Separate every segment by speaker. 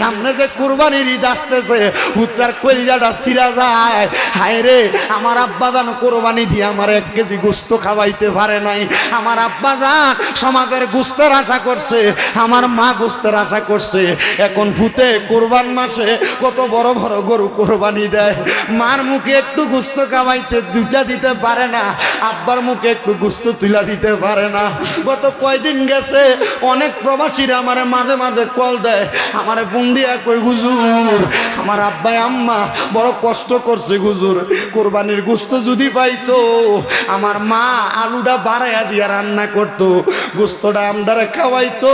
Speaker 1: সামনে যে কুরবানির ঈদ আসতেছে, পুত্রার কলজাটা সিরা যায়। হায় রে, আমার আব্বা আব্বাজান কোরবানি দিয়ে আমার এক কেজি গুস্ত খাওয়াইতে পারে নাই। আমার আব্বা আব্বাজান সমাজের গুস্তের আশা করছে, আমার মা গুস্তের আশা করছে। এখন ফুতে কোরবান মাসে কত বড় বড় গরু কোরবানি দেয়। মার মুখে একটু গুস্ত খাওয়াইতে দুটা দিতে পারে না, আব্বার মুখে একটু গুস্ত তুলা দিতে পারে না। গত কয়দিন গেছে, অনেক প্রবাসীরা আমার মাঝে মাঝে কল দেয়, আমার ফোন দিয়া কই, হুজুর, আমার আব্বাই, আম্মা বড় কষ্ট করছে হুজুর। কোরবানির গুস্ত যদি পাইতো, আমার মা আলুটা বাড়াইয়া দিয়া রান্না করতো গুস্তটা আমদারে খাওয়াইতো।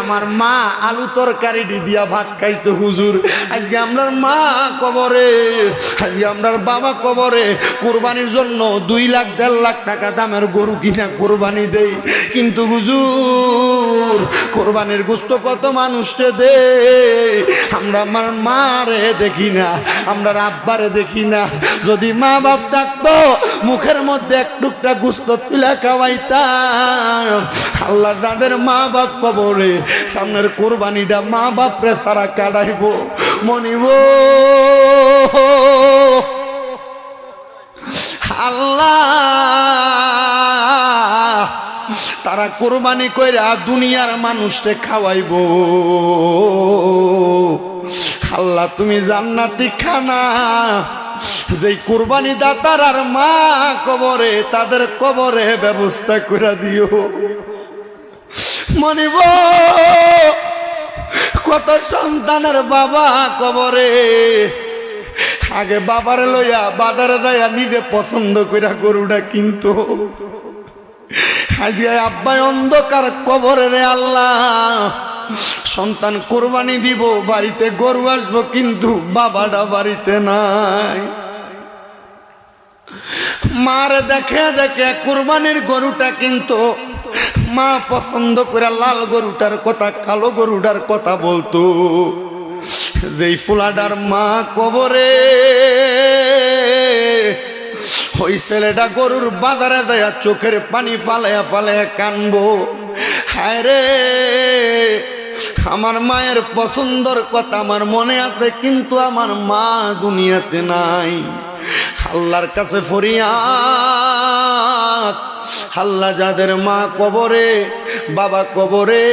Speaker 1: আমার মা আলু তরকারি দিয়া ভাত খাইতো হুজুর। আজকে আমরার মা কবরে, আজকে আমরার বাবা কবরে, কোরবানির জন্য দুই লাখ, দেড় লাখ টাকা দামের গরু কিনা কোরবানি দেই। কিন্তু হুজুর, কোরবানির গুস্ত কত মানুষকে দে আমরা আমার মারে দেখি না, আমরা আব্বারে দেখি না। যদি মা বাপ থাকতো, মুখের মধ্যে এক টুকটা গুস্ত তুলে খাওয়াইতাম। আল্লাহ তাদের মা বাপ কবরে, সামনের কোরবানিটা মা বাপরে সারা কাটাইব। মনিব কোরবানি কইরা দুনিয়ার মানুষকে খাওয়াইব। আল্লাহ, তুমি জান্নাতি খানা। যেই কোরবানি দাতার আর মা কবরে, তাদের কবরে ব্যবস্থা করে দিও। মনিব কত সন্তানের বাবা কবরে। আগে বাবার লইয়া বাজারে যাইয়া নিজে পছন্দ কইরা গরুটা কিন্তু। আজকে আব্বাই অন্ধকার কবরে রে আল্লাহ। সন্তান কোরবানি দিব, বাড়িতে গরু আসব, কিন্তু বাবাটা বাড়িতে নাই। মার দেখে দেখে কোরবানির গরুটা কিন্তু মা পছন্দ করে লাল গরুটার কথা, কালো গরুটার কথা বলতো। যেই ফুলাডার মা কবরে ওই ছেলেটা গরুর বাজারে দেয়া চোখের পানি ফালাইয়া ফালাইয়া কানবো। হায় রে, আমার মায়ের পছন্দর কথা আমার মনে আছে, কিন্তু আমার মা দুনিয়াতে নাই। আল্লাহর কাছে ফরিয়াদ, আল্লাহ যাদের মা কবরে, বাবা কবরে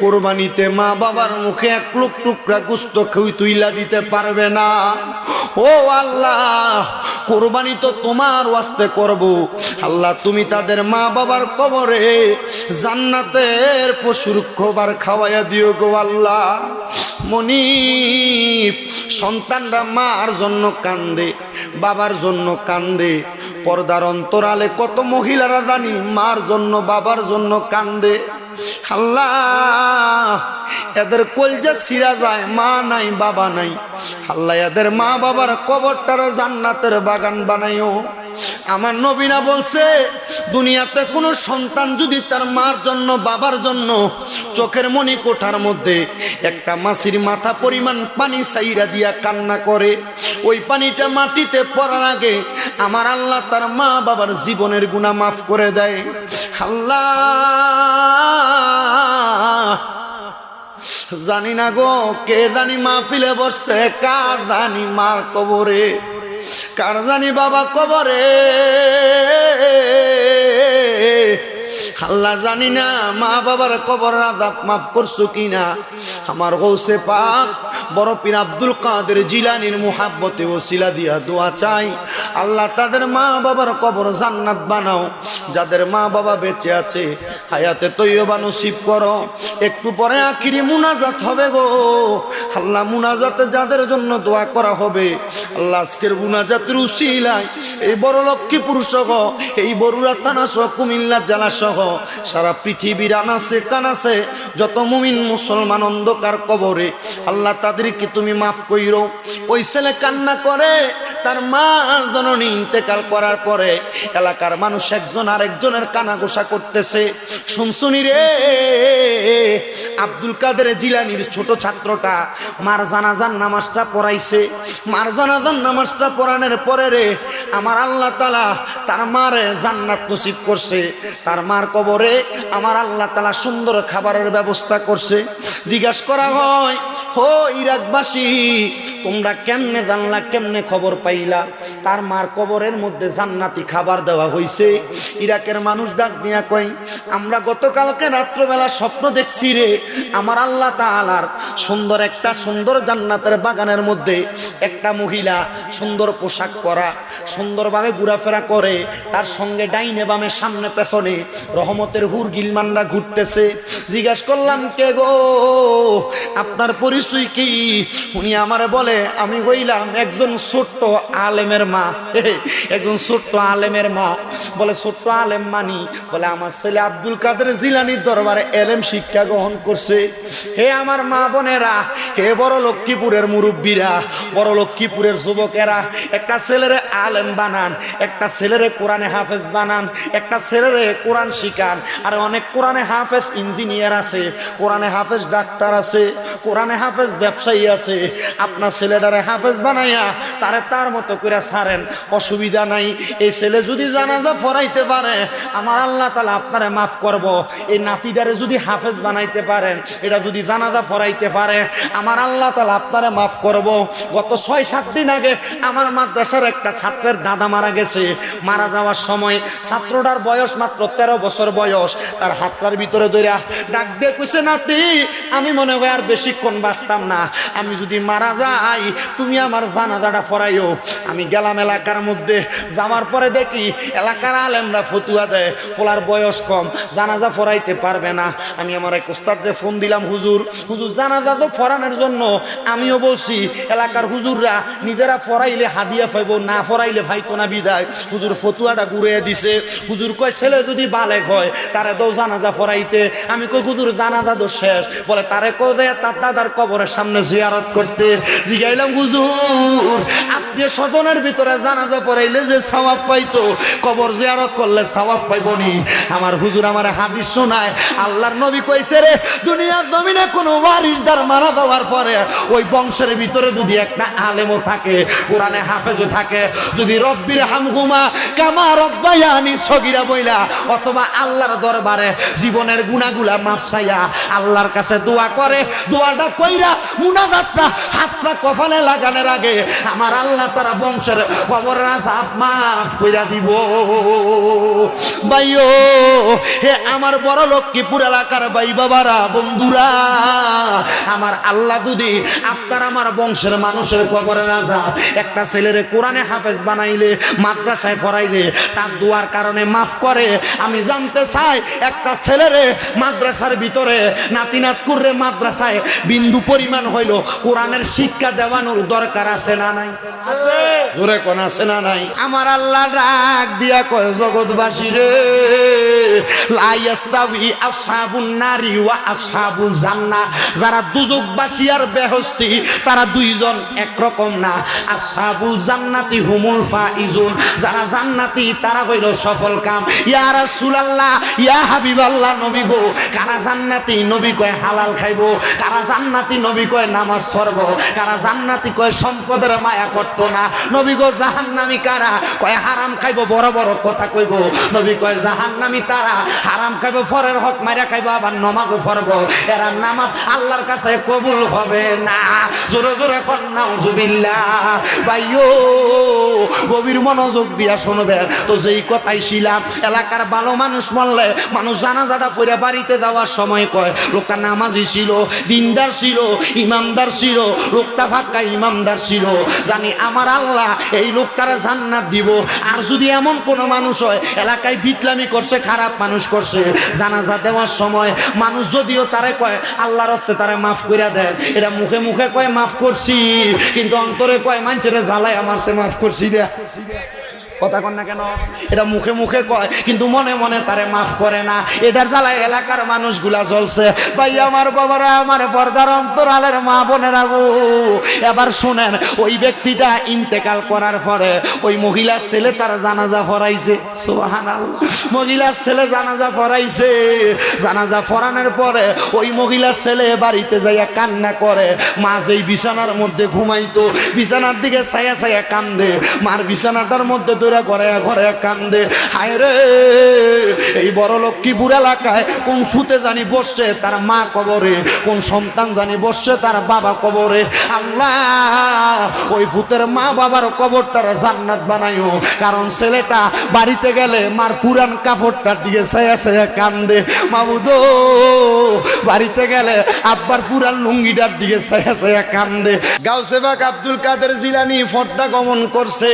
Speaker 1: কোরবানিতে মা বাবার মুখে এক লোক টুকরা গুস্ত খেয়ে তুইলা দিতে পারবে না। ও আল্লাহ, কোরবানি তো তোমার ওয়াস্তে করব। আল্লাহ, তুমি তাদের মা বাবার কবরে জান্নাতের পশুর খোবার খাওয়াইয়া দিও গো আল্লাহ। মনিপ সন্তানরা মার জন্য কান্দে, বাবার জন্য কান্দে, পর্দার অন্তরালে কত মহিলারা জানি মার জন্য, বাবার জন্য কান্দে। আল্লাহ, এদের কলজা সিরা যায়, মা নাই, বাবা নাই। আল্লাহ, এদের মা বাবার কবরটার জান্নাতের বাগান বানাইও আমার নবীনা বলছে, দুনিয়াতে কোনো সন্তান যদি তার মার জন্য, বাবার জন্য চোখের মনি কোঠার মধ্যে একটা মাসির মাথা পরিমাণ পানি সাইরা দিয়া কান্না করে, ওই পানিটা মাটিতে পড়ার আগে আমার আল্লাহ তার মা বাবার জীবনের গুণা মাফ করে দেয়। আল্লাহ! জানি না গো, কে জানি মা ফিলে বসছে, কার জানি মা কবরে? কার জানি বাবা কবরে? আল্লাহ জানি না মা বাবার কবর আজাব মাফ করছ কি না আমার গৌসে পাক, বড় পীর আব্দুল কাদের জিলানির মুহাব্বতে শিলা দিয়া দোয়া চাই। আল্লাহ তাদের মা বাবার কবর জান্নাত বানাও। যাদের মা বাবা বেঁচে আছে, হায়াতে তৈয়বা নসিব করো। একটু পরে আখিরি মুনাজাত হবে গো। আল্লাহ মুনাজাতে যাদের জন্য দোয়া করা হবে, আল্লাহ আজকের মুনাজাতের উসিলায় এই বড় লক্ষ্মীপুর সহ, এই বরুড়া থানা সহ, কুমিল্লা জেলা সহ, সারা পৃথিবীর আনাসে কানাসে যত মুমিন মুসলমান অন্ধকার কবরে, আল্লাহ তাদেরকে তুমি মাফ কইরো। ওই ছেলে কান্না করে, তার মা জননী ইন্তেকাল করার পরে এলাকার মানুষ একজন আরেকজনের কানাঘোষা করতেছে। শুনশুনি রে? আব্দুল কাদের জিলানির ছোট ছাত্রটা মার জানাজান নামাজটা পড়াইছে। মার জানাজান নামাজটা পড়ানোর পরে রে আমার আল্লাহ তালা তার মারে জান্নাত নসিব করছে। তার মার কবরে আমার আল্লাহ তালা সুন্দর খাবারের ব্যবস্থা করছে। জিজ্ঞাসা করা হয়, হো ইরাকবাসী, তোমরা কেমনে জানলা, কেমনে খবর পাইলা? তার মার কবরের মধ্যে জান্নাতি খাবার দেওয়া হয়েছে ইরাকের মানুষ ডাক দিয়া কয়, আমরা গতকালকে রাত্রবেলা স্বপ্ন দেখছি রে, আমার আল্লাহ তাআলার সুন্দর একটা সুন্দর জান্নাতের বাগানের মধ্যে একটা মহিলা সুন্দর পোশাক পরা, সুন্দরভাবে ঘোরাফেরা করে, তার সঙ্গে ডাইনে বামে সামনে পেছনে রহমতের হুর গিলমানরা ঘুরতেছে। জিজ্ঞাসা করলাম, কে গো? আপনার পরিচয় কি? উনি আমার বলে, আমি হইলাম একজন ছোট্ট আলেমের মা। একজন ছোট্ট আলেমের মা। বলে, ছোট্ট আলেম মানি। বলে আমার ছেলে আব্দুল কাদের জিলানির দরবারে এলেম শিক্ষা গ্রহণ করছে। হে আমার মা বোনেরা, হে বড় লক্ষ্মীপুরের মুরব্বীরা, বড় লক্ষ্মীপুরের যুবকেরা, একটা ছেলেরে আলেম বানান, একটা ছেলেরে কোরআনে হাফেজ বানান, একটা ছেলেরে কোরআন শিখান। আর অনেক কোরআনে হাফেজ ইঞ্জিনিয়ার আছে, কোরআনে হাফেজ ডাক্তার আছে, কোরআনে হাফেজ ব্যবসায়ী আছে। আপনার ছেলেটারে হাফেজ বানাইয়া তারে তার মতো করে ছাড়েন অসুবিধা নাই। এই ছেলে যদি জানাজা ফরাইতে পারে আমার আল্লাহ তালা আপনারে মাফ করব। এই নাতিটারে যদি হাফেজ বানাইতে পারেন, এটা যদি জানাজা ফরাইতে পারে, আমার আল্লাহ তালা আপনারে মাফ করব। গত ছয় সাত দিন আগে আমার মাদ্রাসার একটা ছাত্রের দাদা মারা গেছে। মারা যাওয়ার সময় ছাত্রটার বয়স মাত্র তেরো বছর বয়স। তার হাতটার ভিতরে ধরে ডাক দিয়ে কইছে, নাতি, আমি মনে হয় আর বেশিক্ষণ বাঁচতাম না। আমি যদি মারা যাই, তুমি আমার জানাজাটা ফরাইও। আমি গেলাম এলাকার মধ্যে, যাওয়ার পরে দেখি এলাকার আলেমরা ফতুয়া দেয়, ফোলার বয়স কম, জানাজা ফরাইতে পারবে না। আমি আমার এক ওস্তাদকে ফোন দিলাম, হুজুর হুজুর, জানাজা তো ফরানোর জন্য। আমিও বলছি, এলাকার হুজুররা নিজেরা ফরাইলে হাদিয়া ফাইব না ফরাইলে ভাইতো না বিদায়। হুজুর ফতুয়াটা ঘুরিয়ে দিছে। হুজুর কয়, ছেলে যদি বালেক হয়, তারে দৌ জানাজা ফরাইতে। আমি কই, হুজুর, জানাজা তো শেষ। বলে, তারে কো যে, তার দাদার কবরের সামনে জিয়ারত করতে। জিগাইলাম, হুজুর, আত্মীয় স্বজনের ভিতরে জানাজা পড়াইলে যে সওয়াব পাইতো, কবর জিয়ারত করলে সওয়াব পাইবনি। আমার হুজুর আমার হাদিস শোনায়, আল্লাহর নবী কইছে রে, দুনিয়ার জমিনে কোনো ওয়ারিসদার মারা যাওয়ার পরে ওই বংশের ভিতরে যদি একটা আলেমও থাকে, কোরআনে হাফেজও থাকে, যদি রব্বির হামহুমা কামা রব্বায়ানি সগিরা বইলা, অথবা আল্লাহর দরবারে জীবনের গুণাগুলা মাফ চাইয়া আল্লাহর কাছে দোয়া করে, দোয়াটা কইরা মুনাজাতটা হাতটা কফালে লাগানোর আগে আমার আল্লাহ তারা বংশের খবর আপ মাফ কইরা দিব। ভাইও হে আমার বড় লক্ষ্মীপুর এলাকার ভাই বাবারা বন্ধুরা আমার আল্লাহ যদি আপনার আমার বংশের মানুষের খবরে রাজা একটা ছেলেরে কোরআনে হাফেজ বানাইলে মাদ্রাসায় ফরাইলে তার দোয়ার কারণে মাফ করে আমি জানতে চাই একটা ছেলেরে মাদ্রাসার ভিতরে নাতিনাত করে মাদ্রাসায় বিন্দু পরিমাণ হইল কোরআনের শিক্ষা দেওয়ানোর দরকার আছে না নাই? কোন আছে না নাই? আমার আল্লাহ ডাক দিয়া কয় জগৎবাসী রে। লাইয়াস্তাবি আসহাবুন যারা দুজকবাসী আর বেহস্তি, তারা দুইজন একরকম না। আসহাবুল জান্নাতি হুমুল ফাইজুন। যারা জান্নাতি, তারা হইল সফল কাম। ইয়া রাসূলুল্লাহ, ইয়া হাবিবাল্লাহ, নবী গো। কারা জান্নাতি, নবী কয় হালাল খাইবো। কারা জান্নাতি, নবী কয় নামাজ পড়ব। কারা জান্নাতি কয় সম্পদের মায়া করতো না। নবী গো, জাহান্নামি কারা? কয় হারাম খাইবো, বড় বড় কথা কইব। নবী কয়, জাহান্নামি তারা হারাম খাইবো, ফরের হক মারিয়া খাইবো, আবার নমাজও পড়ব। এরা নামাজ আল্লাহর কাছে কবুল হবে না। জোরে জোরে কন্যাও জুবিল্লা ভাইও গভীর মনোযোগ দিয়া শুনবে। তো যেই কথাই ছিলাম এলাকার ভালো মানুষ মরলে মানুষ জানাজাটা ফিরে বাড়িতে যাওয়ার সময় কয়, লোকটা নামাজি ছিল, দিনদার ছিল, ইমানদার ছিল, লোকটা ফাঁকা ইমানদার ছিল। জানি আমার আল্লাহ এই লোকটারে জান্নাত দিব। আর যদি এমন কোনো মানুষ হয়, এলাকায় বিটলামি করছে, খারাপ মানুষ করছে, জানাজা দেওয়ার সময় মানুষ যদিও তারে কয়, আল্লাহর হস্তে তারে মাফ করিয়া দেন এটা মুখে মুখে কয়, মাফ করছি। কিন্তু অন্তরে কয় মানছে রে জ্বালায় আমার সে মাফ করছি রে। কথা কন না কেন? এটা মুখে মুখে কয়, কিন্তু মনে মনে তারে মাফ করে না। এটার জ্বালায় এলাকার মানুষগুলা জ্বলছে। ভাই, আমার বাবারা আমার পর্দার অন্তরালের মা বোনেরা গো। এবার শুনেন, ওই ব্যক্তিটা ইন্তেকাল করার পরে ওই মহিলার ছেলে তার জানাজা ফরাইছে। সোহানাল মহিলার ছেলে জানাজা ফরাইছে। জানাজা ফরানোর পরে ওই মহিলার ছেলে বাড়িতে যাইয়া কান্না করে। মা যেই বিছানার মধ্যে ঘুমাইতো, বিছানার দিকে ছায়া ছায়া কান্দে। মার বিছানাটার মধ্যে দৌড়া করে ঘরে কান্দে। হায় রে, এই বড় লক্ষ্মীপুর এলাকায়? কোন সুতে জানি বসছে তার মা কবরে, কোন সন্তান জানি বসছে তার বাবা কবরে। আল্লাহ, ওই ভূতের মা বাবার কবরটার জান্নাত বানাইও। কারণ ছেলেটা বাড়িতে গেলে মার পুরান কাপড়টার দিকে ছায়া ছায়া কান্দে। মামুদো বাড়িতে গেলে আব্বার পুরান লুঙ্গিটার দিকে ছায়া ছায়া কান্দে। গাউসেবাক আব্দুল কাদের জিলানি ফর্দা গমন করছে।